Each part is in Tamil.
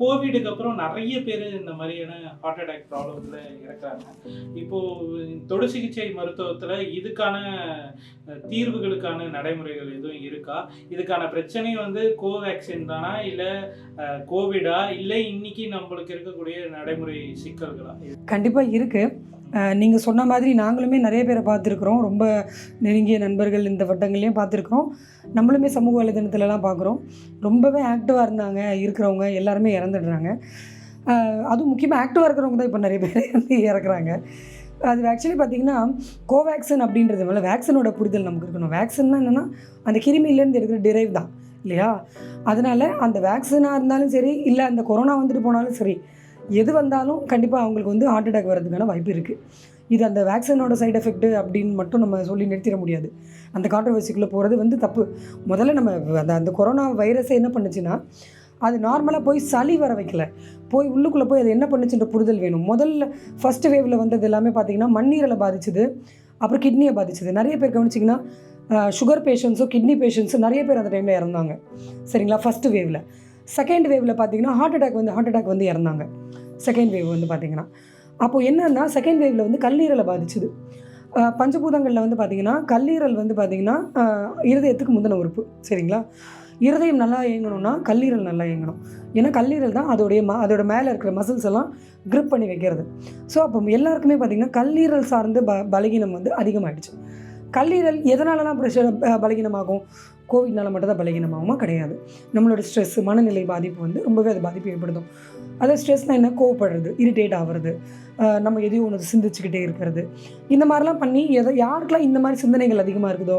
கோவிடுக்கு அப்புறம் நிறைய பேர் இந்த மாதிரியான ஹார்ட் அட்டாக் ப்ராப்ளம்ல இறக்குறாங்க. இப்போ தொடு சிகிச்சை மருத்துவத்துல இதுக்கான தீர்வுகளுக்கான நடைமுறைகள் எதுவும் இருக்கா? இதுக்கான பிரச்சனை வந்து கோவேக்சின் தானா? இல்ல கோவிடா இல்ல இன்னைக்கு நம்மளுக்கு இருக்கக்கூடிய நடைமுறை சிக்கல்களா? கண்டிப்பாக இருக்குது நீங்கள் சொன்ன மாதிரி நாங்களுமே நிறைய பேரை பார்த்துருக்குறோம். ரொம்ப நெருங்கிய நண்பர்கள் இந்த வட்டங்கள்லேயும் பார்த்துருக்குறோம். நம்மளுமே சமூக வலைதளத்துலலாம் பார்க்குறோம். ரொம்பவே ஆக்டிவாக இருந்தாங்க இருக்கிறவங்க எல்லாருமே இறந்துடுறாங்க. அதுவும் முக்கியமாக ஆக்டிவாக இருக்கிறவங்க தான் இப்போ நிறைய பேர் வந்து இறக்குறாங்க. அது ஆக்சுவலி பார்த்தீங்கன்னா கோவேக்சின் அப்படின்றது மேலே வேக்சினோட புரிதல் நமக்கு இருக்கணும். வேக்சின்னா என்னென்னா அந்த கிருமியிலேருந்து எடுக்கிற டிரைவ் தான் இல்லையா? அதனால் அந்த வேக்சினாக இருந்தாலும் சரி இல்லை அந்த கொரோனா வந்துட்டு போனாலும் சரி எது வந்தாலும் கண்டிப்பாக அவங்களுக்கு வந்து ஹார்ட் அட்டாக் வர்றதுக்கான வாய்ப்பு இருக்குது இது அந்த வேக்சினோட சைடு எஃபெக்ட் அப்படின்னு மட்டும் நம்ம சொல்லி நிறுத்திட முடியாது. அந்த கான்ட்ரவர்சிக்குள்ளே போகிறது வந்து தப்பு. முதல்ல நம்ம அந்த அந்த கொரோனா வைரஸை என்ன பண்ணுச்சுன்னா அது நார்மலாக போய் சளி வர வைக்கல. போய் உள்ளுக்குள்ளே போய் அது என்ன பண்ணுச்சுன்ற புரிதல் வேணும். முதல்ல ஃபஸ்ட் வேவில் வந்தது எல்லாமே பார்த்தீங்கன்னா மண்ணீரலை பாதிச்சுது அப்புறம் கிட்னியை பாதிச்சுது. நிறைய பேர் கவனிச்சிங்கன்னா சுகர் பேஷண்ட்ஸோ கிட்னி பேஷண்ட்ஸோ நிறைய பேர் அந்த டைமில் இறந்தாங்க. சரிங்களா? ஃபஸ்ட்டு வேவில் செகண்ட் வேவில் பார்த்தீங்கன்னா ஹார்ட் அட்டாக் வந்து ஹார்ட் அட்டாக் வந்து இறந்தாங்க. செகண்ட் வேவ் வந்து பார்த்தீங்கன்னா அப்போது என்னன்னா செகண்ட் வேவில் வந்து கல்லீரலை பாதிச்சுது. பஞ்சபூதங்களில் வந்து பார்த்தீங்கன்னா கல்லீரல் வந்து பார்த்தீங்கன்னா இருதயத்துக்கு முந்தின உறுப்பு. சரிங்களா? இருதயம் நல்லா இயங்கணும்னா கல்லீரல் நல்லா இயங்கணும். ஏன்னா கல்லீரல் தான் அதோடைய ம அதோட மேலே இருக்கிற மசில்ஸ் எல்லாம் க்ரிப் பண்ணி வைக்கிறது. ஸோ அப்போ எல்லாருக்குமே பார்த்தீங்கன்னா கல்லீரல் சார்ந்து ப பலகீனம் வந்து அதிகமாகிடுச்சு கல்லீரல் எதனாலலாம் ப்ரெஷர் பலகீனமாகும்? கோவிட்னால மட்டும் தான் பலகீனமாகுமா? கிடையாது. நம்மளோட ஸ்ட்ரெஸ் மனநிலை பாதிப்பு வந்து ரொம்பவே அது பாதிப்பு ஏற்படுத்தும். அதை ஸ்ட்ரெஸ்னால் என்ன? கோவப்படுறது இரிட்டேட் ஆகிறது நம்ம எதையும் ஒன்று சிந்திச்சுக்கிட்டே இருக்கிறது. இந்த மாதிரிலாம் பண்ணி எதை யாருக்கெல்லாம் இந்த மாதிரி சிந்தனைகள் அதிகமாக இருக்குதோ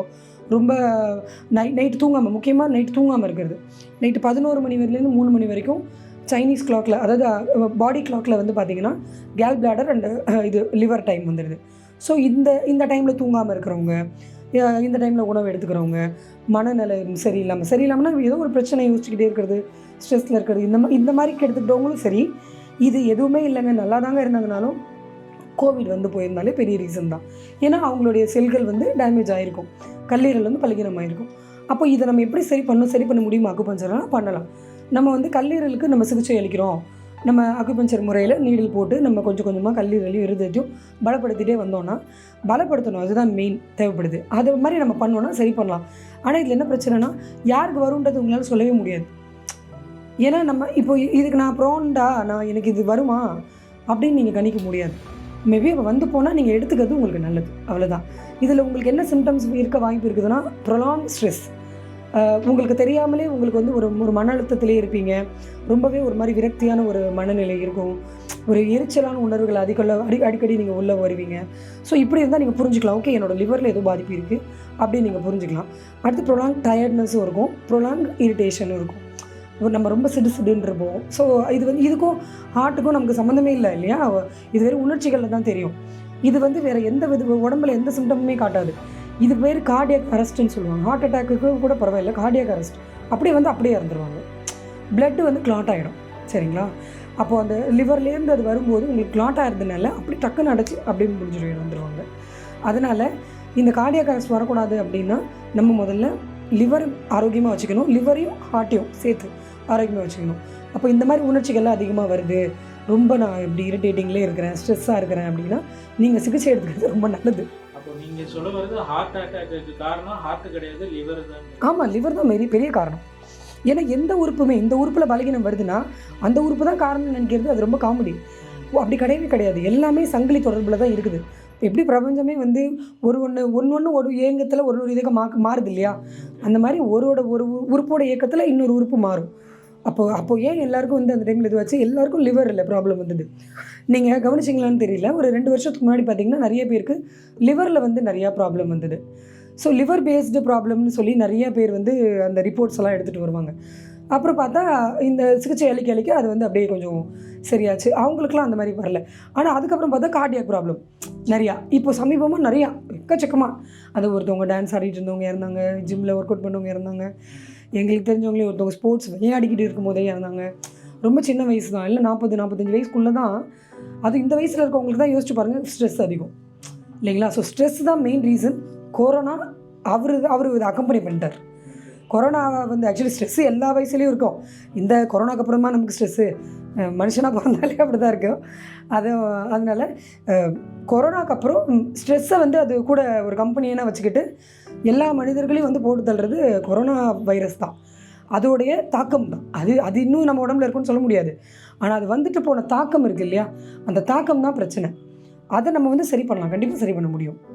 ரொம்ப நைட் நைட் தூங்காமல் முக்கியமாக நைட் தூங்காமல் இருக்கிறது. நைட்டு பதினோரு மணி வரையிலேருந்து மூணு மணி வரைக்கும் சைனீஸ் கிளாக்கில் அதாவது பாடி கிளாக்கில் வந்து பார்த்தீங்கன்னா கேல் பிளாடர் அண்டு இது லிவர் டைம் வந்துடுது ஸோ இந்த இந்த டைமில் தூங்காமல் இருக்கிறவங்க இந்த டைமில் உணவு எடுத்துக்கிறவங்க மனநிலை சரியில்லாமல் சரியில்லாமல்னா ஏதோ ஒரு பிரச்சனை யோசிச்சுக்கிட்டே இருக்கிறது ஸ்ட்ரெஸ்ஸில் இருக்கிறது இந்த மாதிரி இந்த மாதிரி எடுத்துக்கிட்டவங்களும் சரி இது எதுவுமே இல்லைங்க நல்லா தாங்க இருந்தாங்கனாலும் கோவிட் வந்து போயிருந்தாலே பெரிய ரீசன் தான். ஏன்னா அவங்களுடைய செல்கள் வந்து டேமேஜ் ஆகிருக்கும் கல்லீரல் வந்து பலகீனம் ஆகிருக்கும் அப்போ இதை நம்ம எப்படி சரி பண்ணணும் சரி பண்ண முடியுமா அக்குபஞ்சர்லாம் பண்ணலாம். நம்ம வந்து கல்லீரலுக்கு நம்ம சிகிச்சை அளிக்கிறோம். நம்ம அக்குபஞ்சர் முறையில் நீடில் போட்டு நம்ம கொஞ்சம் கொஞ்சமாக கல்லீரலையும் இருதயத்தையும் பலப்படுத்திட்டே வந்தோம்னா பலப்படுத்தணும். அதுதான் மெயின் தேவைப்படுது. அது மாதிரி நம்ம பண்ணோன்னா சரி பண்ணலாம். ஆனால் இதில் என்ன பிரச்சனைனா யாருக்கு வரும்ன்றது உங்களால் சொல்லவே முடியாது. ஏன்னா நம்ம இப்போ இதுக்கு நான் ப்ரோன்டா நான் எனக்கு இது வருமா? அப்படின்னு நீங்கள் கணிக்க முடியாது. மேபி இப்போ வந்து போனால் நீங்கள் எடுத்துக்கிறது உங்களுக்கு நல்லது. அவ்வளோதான் இதில் உங்களுக்கு என்ன சிம்டம்ஸ் இருக்க வாய்ப்பு இருக்குதுன்னா ப்ரொலாங் ஸ்ட்ரெஸ் உங்களுக்கு தெரியாமலே உங்களுக்கு வந்து ஒரு ஒரு மன அழுத்தத்திலே இருப்பீங்க. ரொம்பவே ஒரு மாதிரி விரக்தியான ஒரு மனநிலை இருக்கும். ஒரு எரிச்சலான உணர்வுகள் அதிக அடி அடிக்கடி நீங்கள் உள்ளே வருவீங்க. ஸோ இப்படி இருந்தால் நீங்கள் புரிஞ்சுக்கலாம். ஓகே என்னோடய லிவரில் ஏதோ பாதிப்பு இருக்குது அப்படின்னு நீங்கள் புரிஞ்சுக்கலாம். அடுத்து ப்ரொலாங் டயர்ட்னஸும் இருக்கும். ப்ரொலாங் இரிட்டேஷனும் இருக்கும். ஒரு நம்ம ரொம்ப சிடு சிடுன்னு இருப்போம். ஸோ இது வந்து இதுக்கும் ஹார்ட்டுக்கும் நமக்கு சம்மந்தமே இல்லை இல்லையா? இது வெறும் உணர்ச்சிகளில் தான் தெரியும். இது வந்து வேறு எந்த வித உடம்புல எந்த சிம்டமுமே காட்டாது. இது பேர் கார்டியக் அரெஸ்ட்னு சொல்லுவாங்க. ஹார்ட் அட்டாக்கு கூட பரவாயில்ல கார்டியக் அரெஸ்ட் அப்படியே வந்து அப்படியே இறந்துருவாங்க. பிளட்டு வந்து கிளாட் ஆகிடும் சரிங்களா? அப்போது அந்த லிவர்லேருந்து அது வரும்போது உங்களுக்கு கிளாட் ஆகிறதுனால அப்படி டக்குன்னு அடைச்சி அப்படின்னு முடிஞ்சிடும் இறந்துருவாங்க. அதனால் இந்த கார்டியக் அரெஸ்ட் வரக்கூடாது அப்படின்னா நம்ம முதல்ல லிவர் ஆரோக்கியமாக வச்சுக்கணும். லிவரையும் ஹார்ட்டையும் சேர்த்து ஆரோக்கியமாக வச்சுக்கணும். அப்போ இந்த மாதிரி உணர்ச்சிகள்லாம் அதிகமாக வருது. ரொம்ப நான் இப்படி இரிட்டேட்டிங்லேயே இருக்கிறேன் ஸ்ட்ரெஸ்ஸாக இருக்கிறேன் அப்படின்னா நீங்கள் சிகிச்சை எடுத்துக்கிறது ரொம்ப நல்லது. நீங்க சொல்ல வருது ஹார்ட் அட்டாக்கு காரணம் ஹார்ட் கிடையாது லிவர் தான். ஆமாம் லிவர் தான் பெரிய பெரிய காரணம். ஏன்னா எந்த உறுப்புமே இந்த உறுப்பில் பலகீனம் வருதுன்னா அந்த உறுப்பு தான் காரணம் நினைக்கிறது அது ரொம்ப காமெடி ஓ அப்படி கிடையவே கிடையாது. எல்லாமே சங்கிலி தொடர்பில் தான் இருக்குது. எப்படி பிரபஞ்சமே வந்து ஒரு ஒன்று ஒன்று ஒன்று ஒரு இயங்கத்தில் ஒரு ஒரு இதுக்கு மா மாறுது இல்லையா? அந்த மாதிரி ஒருவோட ஒரு உறுப்போட இயக்கத்தில் இன்னொரு உறுப்பு மாறும். அப்போ அப்போ ஏன் எல்லாருக்கும் வந்து அந்த டைமில் இது வச்சு எல்லாருக்கும் லிவர் இல்லை ப்ராப்ளம் வந்தது? நீங்கள் கவனிச்சிங்களான்னு தெரியல. ஒரு ரெண்டு வருஷத்துக்கு முன்னாடி பார்த்தீங்கன்னா நிறைய பேருக்கு லிவரில் வந்து நிறையா ப்ராப்ளம் வந்தது. ஸோ லிவர் பேஸ்டு ப்ராப்ளம்னு சொல்லி நிறைய பேர் வந்து அந்த ரிப்போர்ட்ஸ் எல்லாம் எடுத்துகிட்டு வருவாங்க. அப்புறம் பார்த்தா இந்த சிகிச்சை அளிக்க அளிக்க அது வந்து அப்படியே கொஞ்சம் சரியாச்சு. அவங்களுக்குலாம் அந்த மாதிரி வரல. ஆனால் அதுக்கப்புறம் பார்த்தா கார்டியாக் ப்ராப்ளம் நிறையா. இப்போ சமீபமாக நிறையா. எக்கச்சக்கமாக அது ஒருத்தவங்க டான்ஸ் ஆடிட்டு இருந்தவங்க இறந்தாங்க. ஜிம்மில் ஒர்க் அவுட் பண்ணவங்க இறந்தாங்க. எங்களுக்கு தெரிஞ்சவங்களே ஒருத்தவங்க ஸ்போர்ட்ஸ் விளையாடிக்கிட்டு இருக்கும் போதே இருந்தாங்க ரொம்ப சின்ன வயசு தான் இல்லை நாற்பது நாற்பத்தஞ்சு வயசுக்குள்ளே தான் அது இந்த வயசில் இருக்கவங்களுக்கு தான் யோசிச்சு பாருங்கள் ஸ்ட்ரெஸ் அதிகம். இல்லைங்களா? ஸோ ஸ்ட்ரெஸ் தான் மெயின் ரீசன் கொரோனா அவர் அவர் இதை அக்கம்பனி பண்ணிட்டார். கொரோனா வந்து ஆக்சுவலி ஸ்ட்ரெஸ்ஸு எல்லா வயசுலேயும் இருக்கும். இந்த கொரோனாக்கு அப்புறமா நமக்கு ஸ்ட்ரெஸ்ஸு மனுஷனாக பிறந்தாலே அப்படி தான் இருக்கும். அது அதனால் கொரோனாக்கு அப்புறம் ஸ்ட்ரெஸ்ஸை வந்து அது கூட ஒரு கம்பெனியெல்லாம் வச்சுக்கிட்டு எல்லா மனிதர்களையும் வந்து போட்டு தள்ளுறது கொரோனா வைரஸ் தான். அதோடைய தாக்கம் தான். அது அது இன்னும் நம்ம உடம்புல இருக்குன்னு சொல்ல முடியாது. ஆனால் அது வந்துட்டு போன தாக்கம் இருக்குது இல்லையா? அந்த தாக்கம் தான் பிரச்சனை. அதை நம்ம வந்து சரி பண்ணலாம். கண்டிப்பாக சரி பண்ண முடியும்.